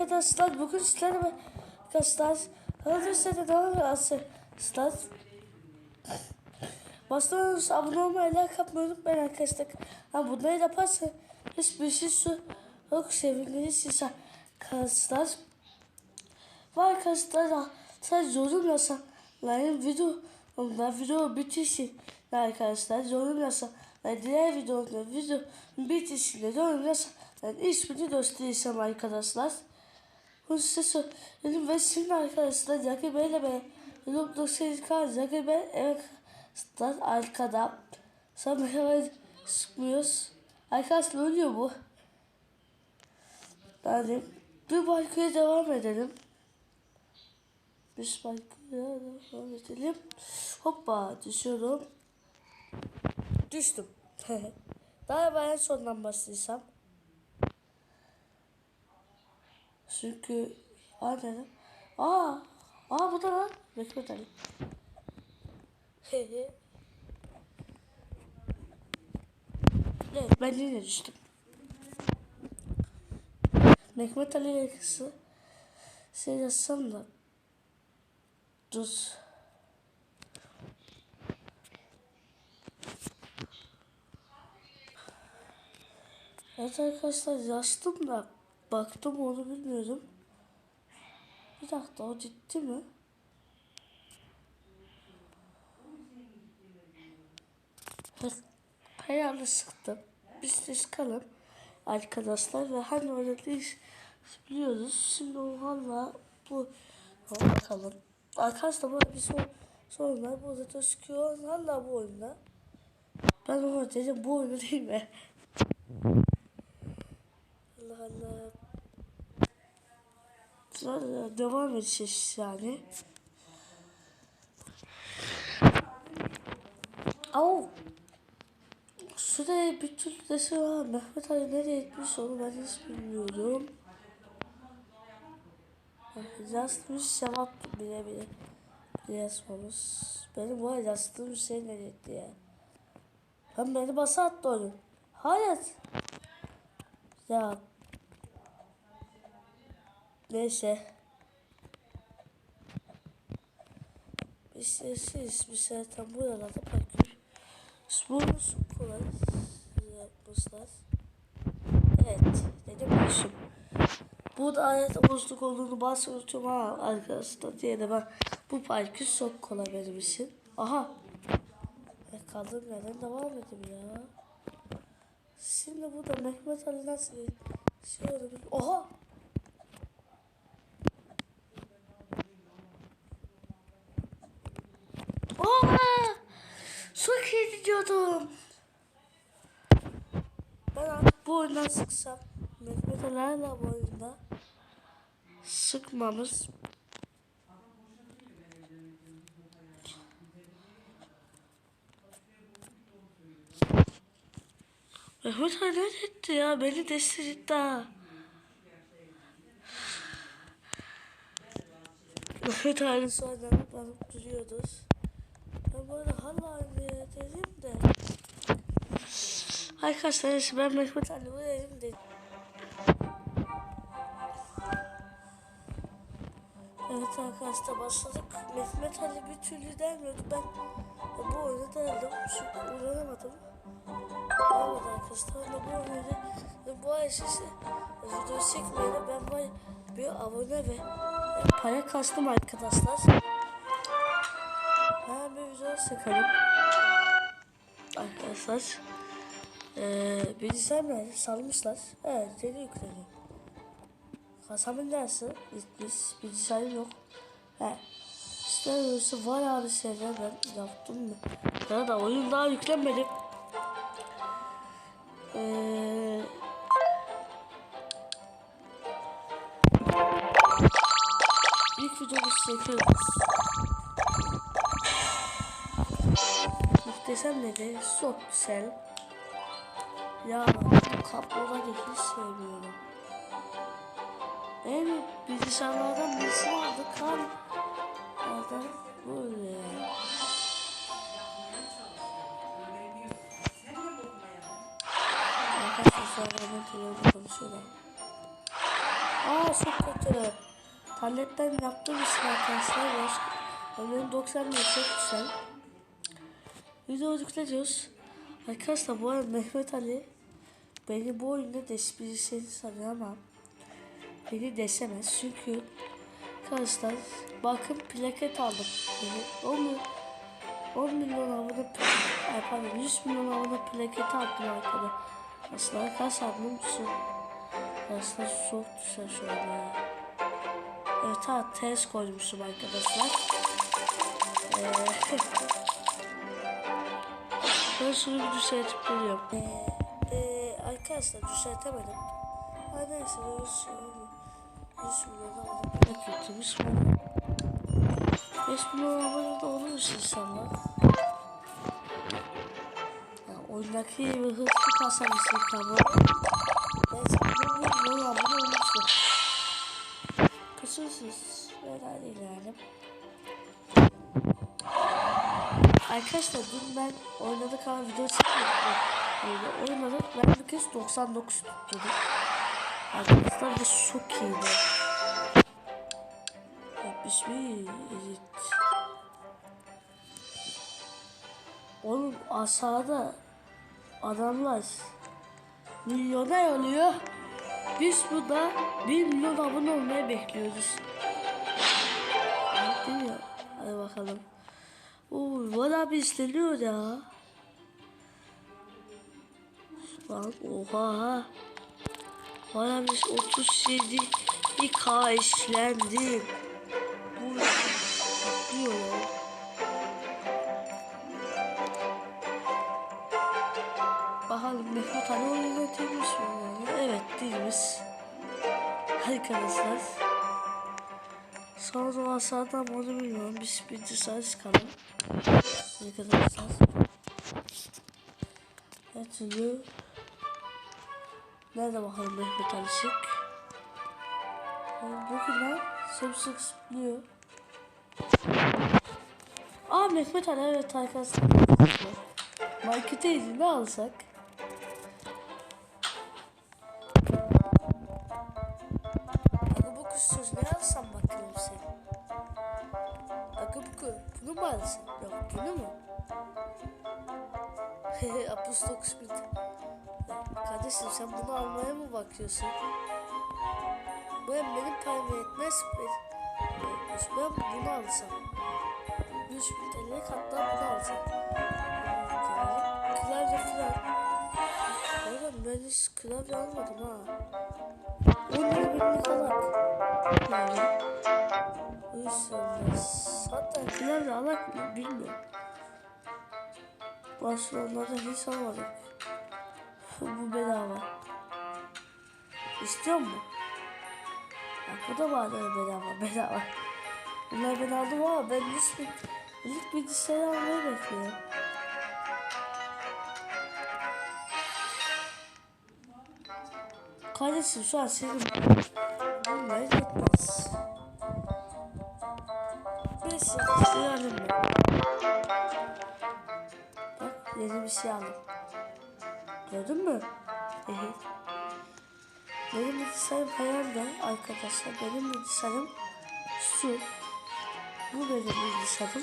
Arkadaşlar bugün sizlerle arkadaşlar Hadi devam arkadaşlar Baştan önce abone olmayı, like atmayı unutmayın arkadaşlar. Ha bunları yaparsa hiçbir şey su yok seviniriz arkadaşlar. Ve arkadaşlar sadece yorum yazan like video onda video bitişi arkadaşlar yorum ve diğer videoda video bitişinde yorum yazan yani ismini gösterirsem arkadaşlar. Bunu size söyledim ve şimdi arkadaşlar Zaki Bey'le ben Roblox Serkan Zaki Bey evet arkada Sonra hemen sıkmıyoruz. Arkadaşlar ölüyor bu. Yani bir parkaya devam edelim. Bir parkaya devam edelim. Hoppa düşüyorum. Düştüm. Daha ben en sondan başlaysam. Çünkü aynen. Aa, aa bu da lan. Bekle bakalım. evet ben yine düştüm. Mehmet Ali yakısı şey yazsam da dur. Evet arkadaşlar yazdım da baktım onu bilmiyorum. Bir dakika o ciddi mi? Hayalini sıktım. Biz de sıkalım arkadaşlar ve hani değil biliyoruz. Şimdi o valla bu Al bakalım. Arkadaşlar böyle bir son sonra burada da çıkıyor. Valla bu oyunda. Ben ona dedim bu oyunu değil mi? Allah Allah. Sonra devam edeceğiz yani. Au. Şuraya bir türlü desi var. Mehmet Ali nereye gitmiş onu ben hiç bilmiyorum. Yazmış cevap bile bile bile yazmamış. Benim bu yazdığım şey nereye gitti ya? Ben beni basa attı onu. Hayır. Ya. Neyse. Biz sessiz bir zaten buralarda bakıyoruz. Sporus kolay yapmışlar. Evet. Dedim başım. Bu da ayet bozduk olduğunu bahsediyorum ha arkadaşlar diye de ben bu parkı çok kolay benim. Aha. E kaldım neden devam edeyim ya. Şimdi bu da Mehmet Ali nasıl şey olabilir? Oha. Çok iyi gidiyordum. Ben artık bu oyundan sıksam. Mehmet hala bu oyunda. Sıkmamız. Mehmet Ali etti ya? Beni destek ha. Mehmet Ali sonradan duruyoruz. Ben böyle hala aynı yerdeyim de. Arkadaşlar ben Mehmet Ali buradayım de. Evet arkadaşlar başladık. Mehmet Ali bir türlü gelmiyordu. Ben bu oyunu dayandım. Çünkü uğranamadım. Evet arkadaşlar da bu oyunu bu ay size video çekmeyle ben bir abone ve para kastım arkadaşlar. Çekelim. Arkadaşlar. Ee, bilgisayar nerede? Salmışlar. Evet, yeni yükleniyor. Kasamın dersi bitmiş. Bilgisayarım yok. He. Öyleyse var abi şeyler ben yaptım mı? Ya da oyun daha yüklenmedi. Ee, ilk videomuzu çekiyoruz. Muhteşem dedi. Çok güzel. Ya kapluğları hiç sevmiyorum. Benim bilgisayarlardan birisi vardı. Kan. Nereden böyle ya. Arkadaşlar sonra ben telefonda konuşuyorlar. Aa çok kötü. Tabletten yaptığım için arkadaşlar. Ömrüm 90 bin çok güzel. Video yükletiyoruz. Arkadaşlar bu arada Mehmet Ali beni bu oyunda despisini sanıyor ama beni desemez çünkü arkadaşlar bakın plaket aldım. Yani 10, milyon- 10 milyon ay pardon 100 milyon abone plaket aldım arkada. Aslında kaç aldım su. Aslında çok güzel şöyle. Evet ha ters koymuşum arkadaşlar. Ee, ben şunu bir düzeltip geliyorum. Ee, ee, arkadaşlar düzeltemedim. Ha neyse. 100 milyon abone plaket 100 milyon. 5 milyon abone de olur inşallah. Ya, oyundaki bir hızlı kasamışsın tabi. Ben sana bir milyon abone olmuştum. Kusursuz. Böyle hadi ilerleyelim. Arkadaşlar dün ben oynadık ama video çekmedik. Böyle oynadık. Ben bir kez 99 tuttum. Arkadaşlar bu çok iyiydi. 71 evet. Oğlum aşağıda adamlar milyoner oluyor. Biz burada 1 milyon abone olmayı bekliyoruz. Değil mi? Hadi bakalım. Oo, valla bir isteniyor ya. Lan oha. Valla biz 37 K işlendim. Bu patlıyor ya. Bakalım Mehmet Ali oyunu mi? yani? Evet değiliz. Arkadaşlar. Sonra aşağıdan onu bilmiyorum. Biz bir dışarı çıkalım. Arkadaşlar. Her türlü. Nerede bakalım Mehmet Ali Şık? Bugün lan sımsık zıplıyor. Aa Mehmet Ali evet arkadaşlar. Markete ne alsak? Alsam? Yok mu? Hehe Apus 9000. Kardeşim sen bunu almaya mı bakıyorsun? Bu hem benim payıma yetmez. Ben, ben bunu alsam. 100 bin TL'ye hatta bunu alsam. Klavye falan. Oğlum ben hiç klavye almadım ha. 10 lira binlik alak. Yani. Uyusunuz. Hatta klavye alak mı bilmiyorum. Onlardan hiç almadık. Bu bedava. İstiyor mu? Bak bu da bana bedava bedava. Bunlar ben aldım ama ben hiç bir ilk bilgisayar almayı bekliyorum. Kardeşim şu an senin bunlar yetmez. Bir şey alayım mı? Bak yeni bir şey aldım. Gördün mü? Evet. Benim bilgisayarım hayalde arkadaşlar. Benim bilgisayarım şu. Bu benim bilgisayarım.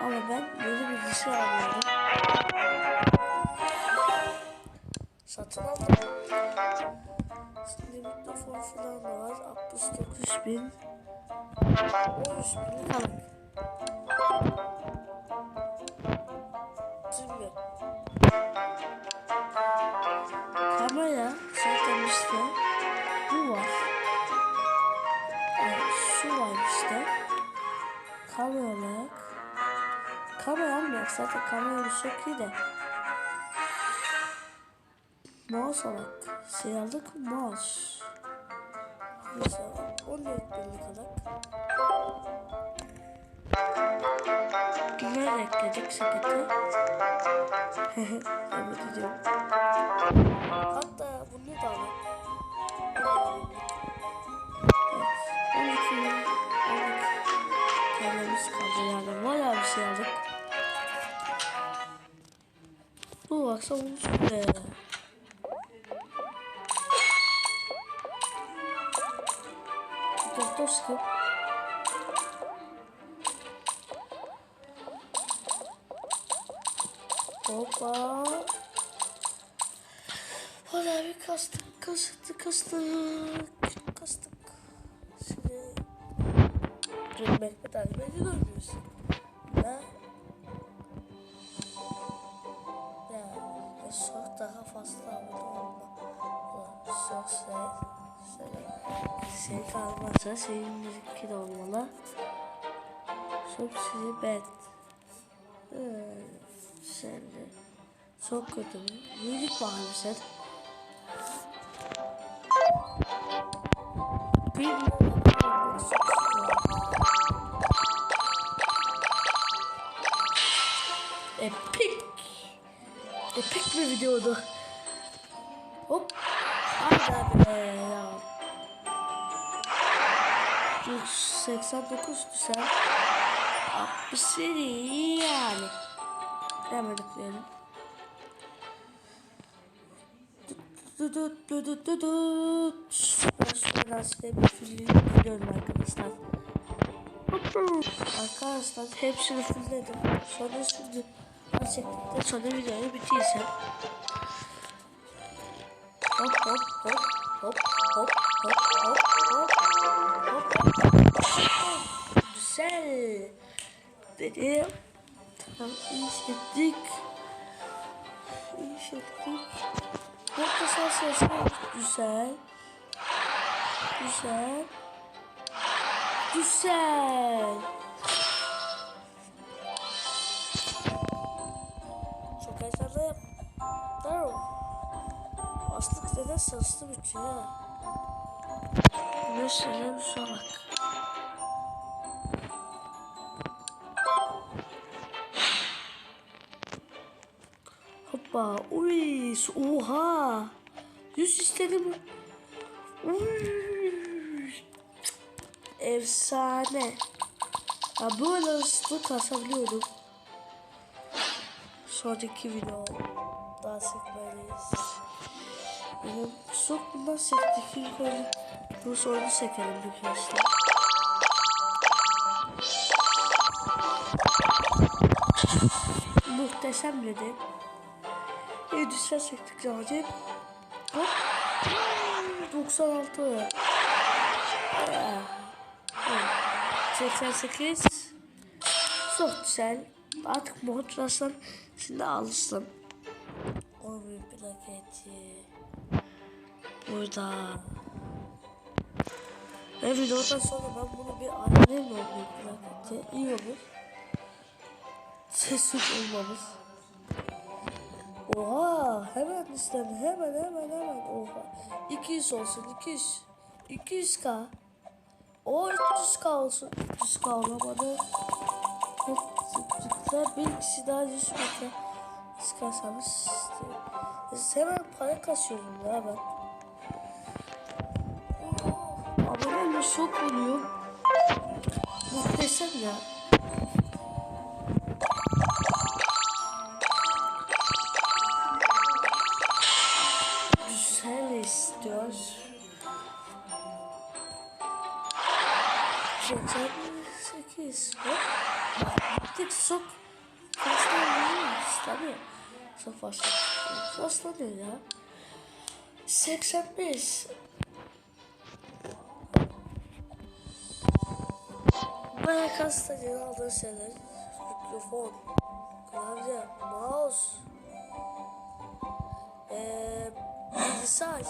Ama ben yeni bilgisayar. Satın aldım. Şimdi mikrofon falan da var. 69 bin. 13 bin falan. Şimdi kamera zaten işte bu var. Yani şu var işte. Kamera Kameram yok zaten kameram çok iyi de. Mouse alak. Şey aldık mouse. Mesela 14 binlik alak. Bunları ekledik sepete. evet ediyorum. Hatta bunu da alak. Evet. 12 bin. 12 TL'miz kaldı yani. Bayağı bir şey aldık. Bu baksa olmuş be. Tarkovski. Hoppa. Hadi bir kastık, kastık, kastık, kastık. Şimdi Dün Mehmet Ali beni görmüyorsun. Ya. Ya. e, Çok daha fazla abone olma. Çok şey, kalmazsa senin bizimki de olmalı. Çok sizi ben. Ee, sen de. Çok kötü. Müzik var mı sen? Bilmiyorum. Epik. Epik bir videodu. Hop. Hadi be ya. 189 güzel. 67 iyi yani. Hemen. Ben şuradan size bir film biliyorum arkadaşlar. Arkadaşlar hepsini fullledim. Sonra şimdi çektikten sonra videoyu bitirsem. Hop hop hop hop hop hop hop hop hop hop Güzel. Dedim. Tamam iyi hissettik. İyi hissettik. Nokta sesi güzel. Güzel. Güzel. Çok heyecanlıyım. Tamam. Aslık zaten saçlı bitiyor ha. Mesela bir salak. Hoppa. Uy. Oha. Yüz istedim. Uy. Efsane. Ya böyle hızlı kasabiliyorum. Sonraki video daha çekmeliyiz. Benim çok bundan çektik. İlk önce bu sorunu çekelim arkadaşlar. Muhteşem dedi. Yedisine çektik zaten. Hop. 96. Ya. 88 Çok güzel. Artık modrasın şimdi alıştım. O bir plaketi. Burada. Ve videodan sonra ben bunu bir annem olur plaketi. İyi olur. Sessiz olmamız. Oha hemen istedim hemen hemen hemen. Oha. 200 olsun 200 200k o 300k olsun. 300k olamadı. Hep zıplıklar bir kişi daha 100 metre çıkarsanız hemen para kasıyorum ya ben. Aboneyle şok oluyor muhteşem ya yapacak. 8 hop. Artık sok. Faslanıyoruz tabi. Sok faslanıyor. Ya. 85. Bana kastacın aldığı şeyler. Mikrofon. Klavye. Mouse. Eee. Bilgisayar.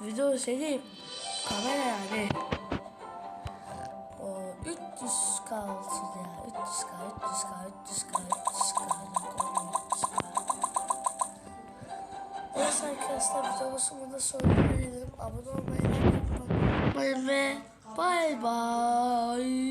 Video şey. Kamera yani. Arkadaşlar videomuzun burada sonuna gelelim. Abone olmayı, like unutmayın ve bay bay.